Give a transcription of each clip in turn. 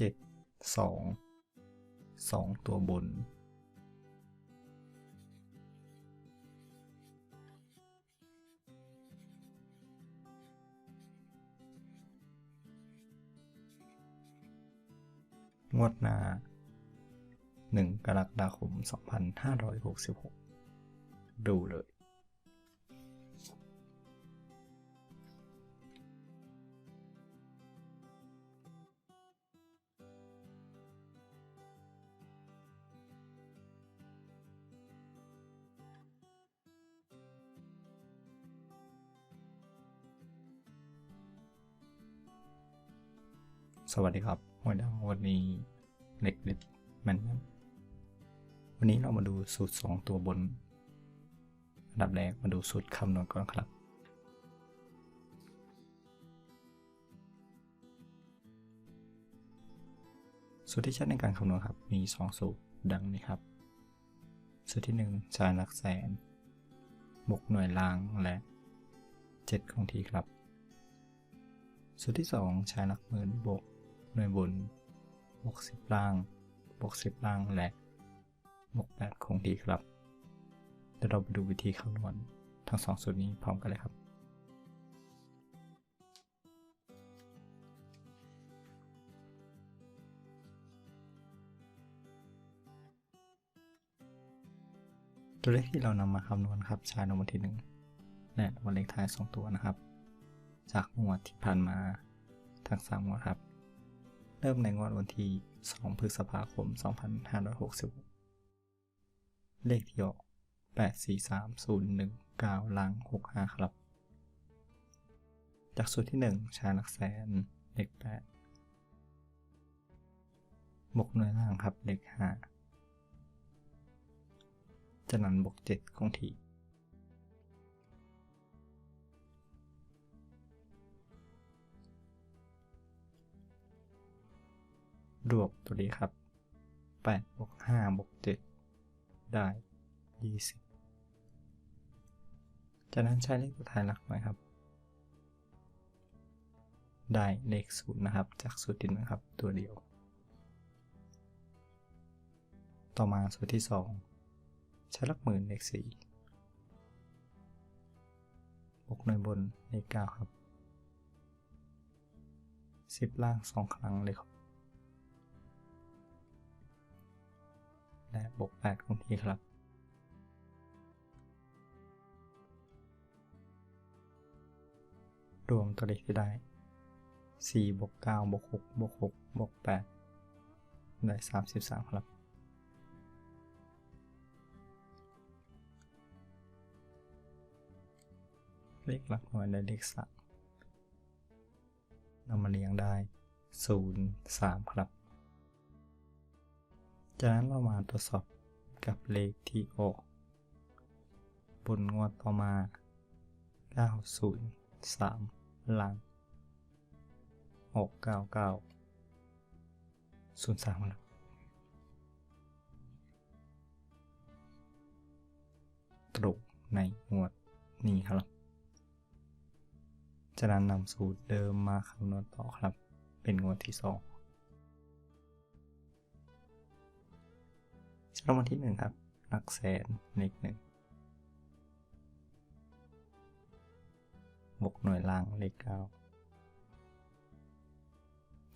เจ็ดสองสองตัวบน งวดหน้า 1 กรกฎาคม 2566 ดูเลย สวัสดีครับวันนี้วันนี้เล็กเด็ดแมนนวันนี้เรามาดูสูตร 2 ตัวบน อันดับแรกมาดูสูตรคำนวณก่อนครับ สูตรที่ใช้ในการคำนวณครับ มี 2 สูตรดังนี้ครับ สูตรที่1ใช้หลักแสนบวกหน่วยล่างและ 7 คงที่ครับ สูตรที่ 2 ใช้หลักหมื่นบวก หน่วยบนบวก10 ล่างบวก10 ล่างและบวก8คงที่ครับ เดี๋ยวเราไปดูวิธีคำนวณทั้งสองสูตรนี้พร้อมกันเลยครับตัวเลขที่เรานำมาคำนวณครับใช้ในวันที่1และวันเลขท้าย 2 ตัวนะครับ จากงวดที่ผ่านมาทั้ง3งวดครับ เริ่มในงวดวันที่ 2 พฤษภาคม 2566 เลขที่ออก843019ลัง65 ครับ จากสูตรที่ 1ช้หลักแสนเลข8บวกหน่วยล่างครับเลข5จากนั้นบวก7คงที่ รวบตัวนี้ครับ8บวก5บวก7ได้ 20 จากนั้นใช้เลขตัวท้ายหลักหน่วยครับ ได้เลขศูนย์นะครับ จากสูตรที่หนึ่งครับ ตัวเดียว ต่อมาสูตรที่ 2 ใช้หลักหมื่นเลข4บวกหน่วยบนเลข9ครับ 10 ล่าง 2 ครั้งเลยครับ และบวก8คงทีครับ รวมตัวเลขที่ได้4บวก9บวก6บวก6บวก8ได้ 33 ครับ เลขหลักหน่วยได้เลข3นำมาเรียงได้ 0 3 ครับ จากนั้นเรามาตรวจสอบกับเลขที่ออกบนงวดต่อมา 903 หลังออก99 03ครับตรุกในงวดนี้ครับ จากนั้นนำสูตรเดิมมาคำนวณต่อครับ เป็นงวดที่2 รางวัลที่หนึ่งครับ หลักแสนเลขหนึ่งบวกหน่วยล่างเลขเก้า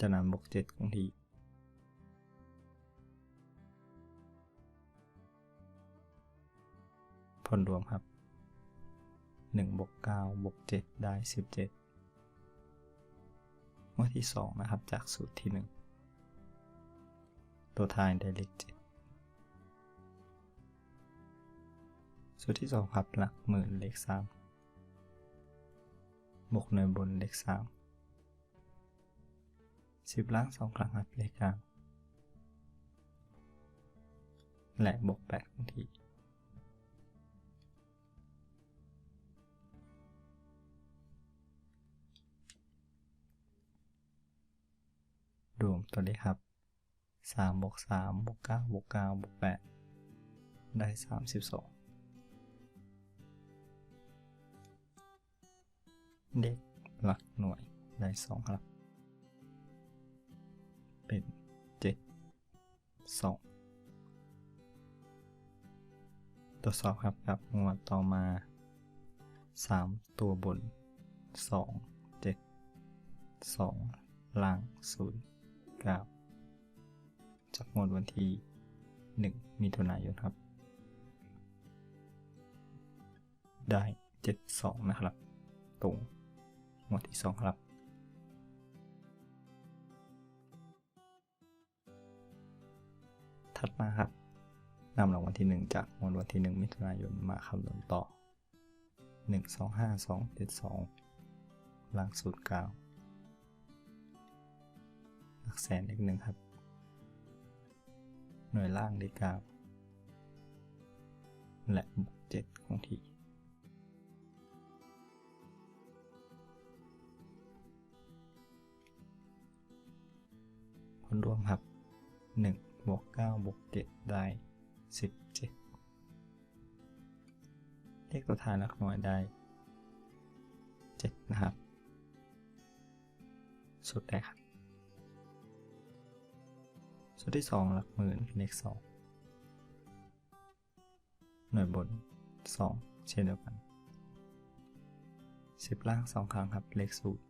จะนำบวกเจ็ดคงที่ผลรวมครับหนึ่งบวกเก้าบวกเจ็ดได้สิบเจ็ดวัาที่สองนะครับ จากสูตรที่หนึ่งตัวท้ายได้เลขเจ็ด สูตรที่สองครับหลักหมื่นเลขสามบวกหน่วยบนเลขสามสิบล้านสองครั้งครับเลขกลางและบวกแปดครั้งที่รวมตัวนี้ครับ3บวก3บวก9บวก9บวก8ได้ 32 เด็กหลักหน่วยได้สองครับเป็นเจ็ดสองตรวจสอบครับกับงวดต่อมาสามตัวบนสองเจ็ดสองล่างศูนย์ก้าจากงวดวันที่หนึ่งมิถุนายนครับ ได้เจ็ดสองนะครับ ตรง งวดที่สองครับ ถัดมาครับนำรางวัลที่หนึ่งจากงวดวันที่หนึ่งมิถุนายนมาคำนวณต่อหนึ่งสองห้าสองเจ็ดสองล่างสูตรเก้าหลักแสนอีกหนึ่งครับ หน่วยล่างได้เก้าและบวกเจ็ดของที่ รวมครับ1บวก9บวก7ได้ 17 เลขตัวท้ายหลักหน่วยได้ 7 นะครับ สุดได้ครับ สุดที่ 2 หลักหมื่นเลข 2 หน่วยบน 2 เช่นเดียวกัน 10 ล่าง 2 ครั้งครับ เลขสูตร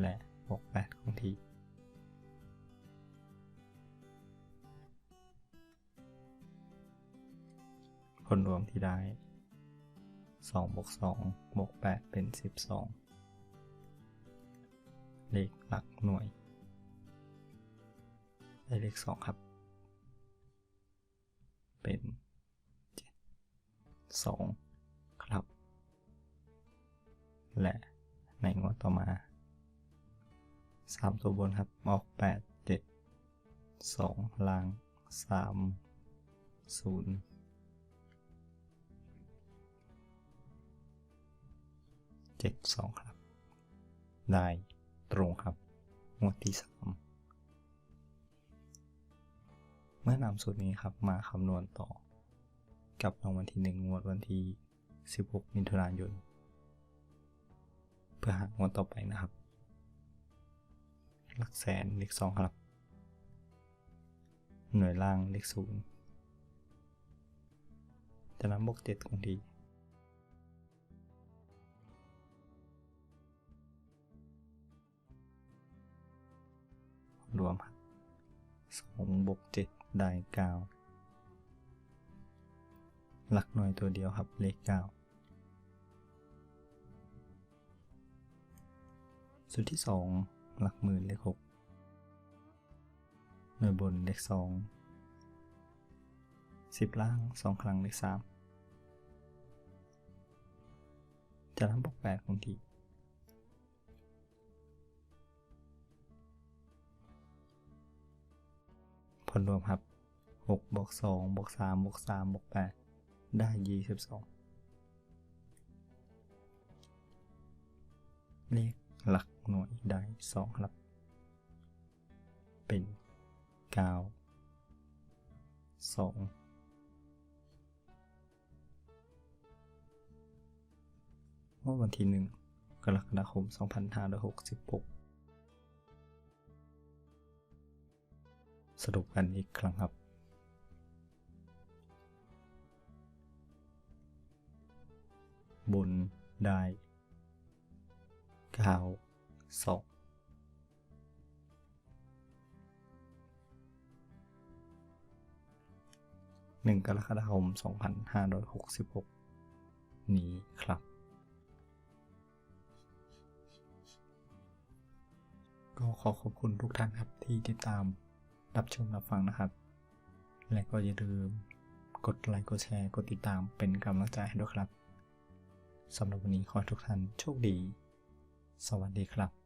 และ บวก 8 ของทีผลรวมที่ได้2บวก2บวก8 เป็น 12 เลขหลักหน่วย ได้เลข 2 ครับ เป็น 2 ครับ และในงวดต่อมา สามตัวบนครับ ออกแปดเจ็ดสองล่างสามศูนย์เจ็ดสองครับ ได้ตรงครับงวดที่สามเมื่อนำสูตรนี้ครับมาคำนวณต่อ กับรางวัลที่หนึ่งงวดวันที่ 16 มิถุนายน เพื่อหางวดต่อไปนะครับ หลักแสนเลขสองครับ หน่วยล่างเลขศูนย์จะนำบวกเจ็ดคงดีรวมครับสองบวกเจ็ดได้เก้าหลักหน่วยตัวเดียวครับเลขเก้าสุดที่สอง หลักหมื่นเลขหกหน่วยบนเลขสองสิบล่างสองครั้งเลขสามจะทำบวกแปดคงทีผลรวมครับ6บวก2บวก3บวก3บวก8ได้22เลข หลักหน่วยได้ 2 ครับ เป็น 9 2เมื่อวันที่1กรกฎาคม 2566 สรุปกันอีกครั้งครับ บนได้ ก้าสองหนึ่งกรกฎาคมสองพันห้าร้อยหกสิบหกนี้ครับ ก็ขอขอบคุณทุกท่านครับที่ติดตามรับชมรับฟังนะครับ และก็อย่าลืมกดไลค์กดแชร์กดติดตามเป็นกำลังใจให้ด้วยครับสำหรับวันนี้ขอทุกท่านโชคดี สวัสดีครับ